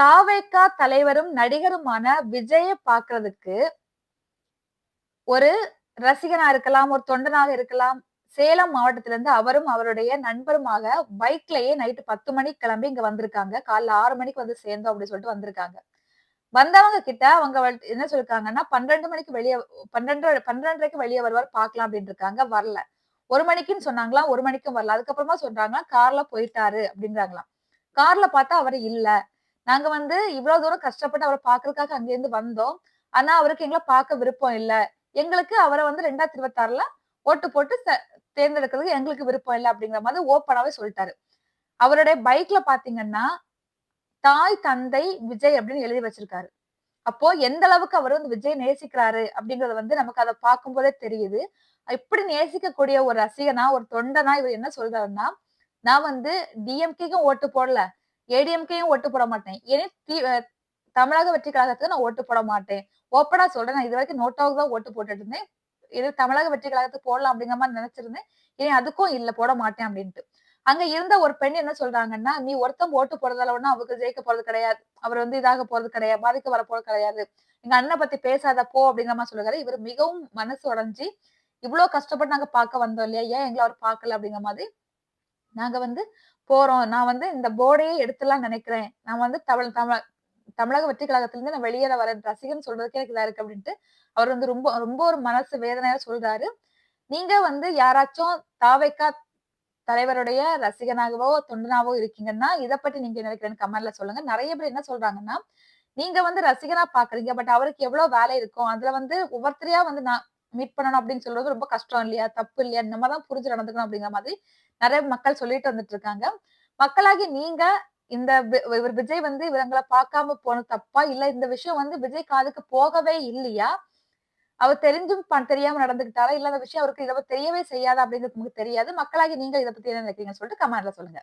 தாவேக்கா தலைவரும் நடிகருமான விஜய பாக்குறதுக்கு ஒரு ரசிகனா இருக்கலாம் ஒரு தொண்டனாக இருக்கலாம். சேலம் மாவட்டத்துல இருந்து அவரும் அவருடைய நண்பருமாக பைக்லயே நைட்டு பத்து மணிக்கு கிளம்பி இங்க வந்திருக்காங்க. காலைல ஆறு மணிக்கு வந்து சேர்ந்தோம் அப்படின்னு சொல்லிட்டு வந்திருக்காங்க. வந்தவங்க கிட்ட அவங்க என்ன சொல்லிருக்காங்கன்னா பன்னெண்டு மணிக்கு வெளியே பன்னெண்டு பன்னெண்டரைக்கு வெளியே வருவார் பார்க்கலாம் அப்படின்னு இருக்காங்க வரல. ஒரு மணிக்குன்னு சொன்னாங்களாம் ஒரு மணிக்கும் வரல. அதுக்கப்புறமா சொல்றாங்களா கார்ல போயிட்டாரு அப்படின்றாங்களாம். கார்ல பார்த்தா அவர் இல்லை. நாங்க வந்து இவ்வளவு தூரம் கஷ்டப்பட்டு அவரை பாக்குறதுக்காக அங்கிருந்து வந்தோம். ஆனா அவருக்கு எங்களை பார்க்க விருப்பம் இல்ல. எங்களுக்கு அவரை வந்து ரெண்டாயிரத்தி இருபத்தி ஆறுல ஓட்டு போட்டு ச- தேர்ந்தெடுக்கிறதுக்கு எங்களுக்கு விருப்பம் இல்லை அப்படிங்கிற மாதிரி ஓப்பனாவே சொல்லிட்டாரு. அவருடைய பைக்ல பாத்தீங்கன்னா தாய் தந்தை விஜய் அப்படின்னு எழுதி வச்சிருக்காரு. அப்போ எந்த அளவுக்கு அவர் வந்து விஜய் நேசிக்கிறாரு அப்படிங்கறது வந்து நமக்கு அதை பார்க்கும்போதே தெரியுது. இப்படி நேசிக்கக்கூடிய ஒரு ரசிகனா ஒரு தொண்டனா இவர் என்ன சொல்றாருன்னா நான் வந்து டிஎம்கேக்கும் ஓட்டு போடல. ஏடிஎம்கேயும் ஓட்டு போட மாட்டேன். இனி தமிழக வெற்றி கழகத்துக்கு நான் ஓட்டு போட மாட்டேன். ஓப்பனா சொல்றேன். நான் இது வரைக்கும் நோட்டாவுக்கு தான் ஓட்டு போட்டுட்டு இருந்தேன் இது தமிழக வெற்றி கழகத்துக்கு போடலாம் அப்படிங்கிற மாதிரி நினைச்சிருந்தேன். இனி அதுக்கும் இல்ல போட மாட்டேன் அப்படின்ட்டு. அங்க இருந்த ஒரு பெண் என்ன சொல்றாங்கன்னா நீ ஒருத்தன் ஓட்டு போறதால ஒண்ணு அவருக்கு ஜெயிக்க போறது கிடையாது. அவர் வந்து இதாக போறது கிடையாது. பாதிக்க வர போறது கிடையாது. எங்க அண்ணன் பத்தி பேசாத போ அப்படிங்கிற மாதிரி சொல்லுறாரு இவர் மிகவும் மனசு உடைஞ்சு இவ்வளவு கஷ்டப்பட்டு நாங்க பார்க்க வந்தோம் இல்லையா? ஏன் எங்களை அவர் பார்க்கல அப்படிங்கிற மாதிரி நாங்க வந்து போறோம். நான் வந்து இந்த போர்டையே எடுத்துலாம் நினைக்கிறேன். நான் வந்து தமிழ் தமிழ் தமிழக வெற்றி கழகத்துல இருந்து நான் வெளியேற வரேன். ரசிகன் சொல்றதுக்கு எனக்கு இதா இருக்கு அப்படின்ட்டு அவர் வந்து ரொம்ப ரொம்ப ஒரு மனசு வேதனையா சொல்றாரு. நீங்க வந்து யாராச்சும் தாவைக்கா தலைவருடைய ரசிகனாகவோ தொண்டனாவோ இருக்கீங்கன்னா இதை பத்தி நீங்க நினைக்கிறேன்னு கமெண்ட்ல சொல்லுங்க. நிறைய பேர் என்ன சொல்றாங்கன்னா நீங்க வந்து ரசிகனா பாக்குறீங்க பட் அவருக்கு எவ்வளவு வேலை இருக்கும்? அதுல வந்து ஒவ்வொருத்தரையா வந்து நான் மீட் பண்ணணும் அப்படின்னு சொல்றது ரொம்ப கஷ்டம் இல்லையா? தப்பு இல்லையா? நம்ம தான் புரிஞ்சு நடந்துக்கணும் அப்படிங்கிற மாதிரி நிறைய மக்கள் சொல்லிட்டு வந்துட்டு இருக்காங்க. மக்களாகி நீங்க இந்த இவர் விஜய் வந்து இவங்களை பார்க்காம போன தப்பா? இல்ல இந்த விஷயம் வந்து விஜய் காதுக்கு போகவே இல்லையா? அவர் தெரிஞ்சும் தெரியாம நடந்துக்கிட்டாரா? இல்ல அந்த விஷயம் அவருக்கு இதை தெரியவே செய்யாதா அப்படிங்கிறது நமக்கு தெரியாது. மக்களாகி நீங்க இதை பத்தி என்ன நினைக்கிறீங்கன்னு சொல்லிட்டு கமெண்ட்ல சொல்லுங்க.